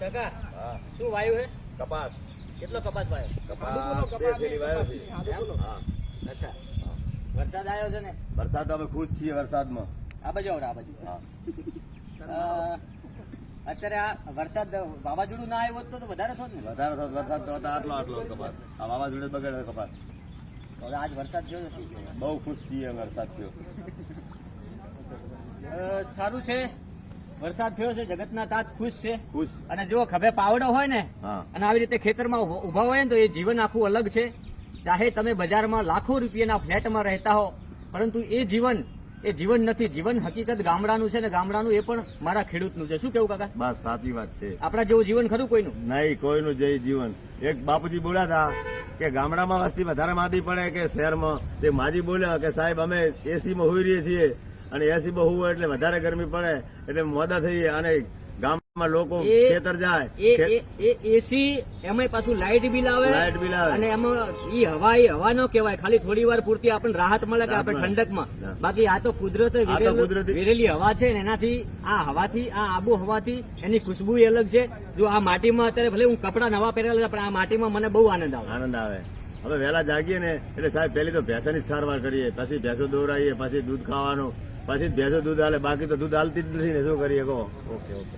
કાકા શું વાયુ હે? કપાસ. કેટલો કપાસ વાયો? કપાસ બે થેલી વાયો છે. હા. અચ્છા. વરસાદ આવ્યો છે ને? વરસાદ અમે ખુશ છીએ વરસાદમાં. આ બાજુ આવડે આ બાજુ. હા. અત્યારે આ વરસાદ વાવાઝોડું ના આવ્યો તો વધારે થોત ને. વધારે થોત વરસાદ તો આટલો આટલો કપાસ. આ વાવાઝોડે બગડે કપાસ. હવે આજ વરસાદ થયો શું બહુ ખુશ છીએ વરસાદ થયો. સારું છે. વરસાદ થયો છે જગતના તાત ખુશ છે. ખુશ. અને જો ખભે પાવડો હોય ને અને આવી રીતે ખેતરમાં ઉભો- હોય ને તો એ જીવન આખું અલગ છે. ચાહે તમે બજારમાં લાખો રૂપિયાના ફ્લેટમાં રહેતા હો પરંતુ એ જીવન એ જીવન નથી. જીવન હકીકત ગામડાનું છે ને ગામડાનું એ પણ મારા ખેડૂતનું છે. શું કેવું કાકા? બસ સાચી વાત છે. આપણા જેવું જીવન ખરું કોઈનું? નહીં કોઈનું જે જીવન. એક બાપુજી બોલ્યા હતા કે ગામડામાં વસ્તી વધારે માદી પડે કે શહેરમાં. તે માજી બોલ્યા કે સાહેબ અમે એસીમાં હોઈ રહીએ છીએ. અને એસી બહુ હોય એટલે વધારે ગરમી પડે એટલે મોડા થઈ અને ગામમાં લોકો ખેતર જાય. એસી એમાં પાછું લાઇટ બિલ આવે લાઇટ બિલ આવે. અને એમાં ઈ હવા એ હવા ન કહેવાય. ખાલી થોડી વાર પૂરતી આપણને રાહત મળે કે આપણે ઠંડકમાં. બાકી આ તો કુદરતે વેરેલું- હવા છે ને એનાથી આ હવાથી આ આબુ હવાથી એની ખુશ્બુ અલગ છે. જો આ માટીમાં અત્યારે ભલે હું કપડા નવા પહેરેલા પણ આ માટીમાં મને બહુ આનંદ આવે. આનંદ આવે. હવે વહેલા જાગીએ ને એટલે સાહેબ પહેલી તો ભેંસાની જ સારવાર કરીએ પછી ભેંસો દોરાઈએ પછી દૂધ ખાવાનું પછી ભેંસો દૂધ હાલે બાકી તો દૂધ હાલતી જ નથી ને, શું કરીએ કહો? Okay okay.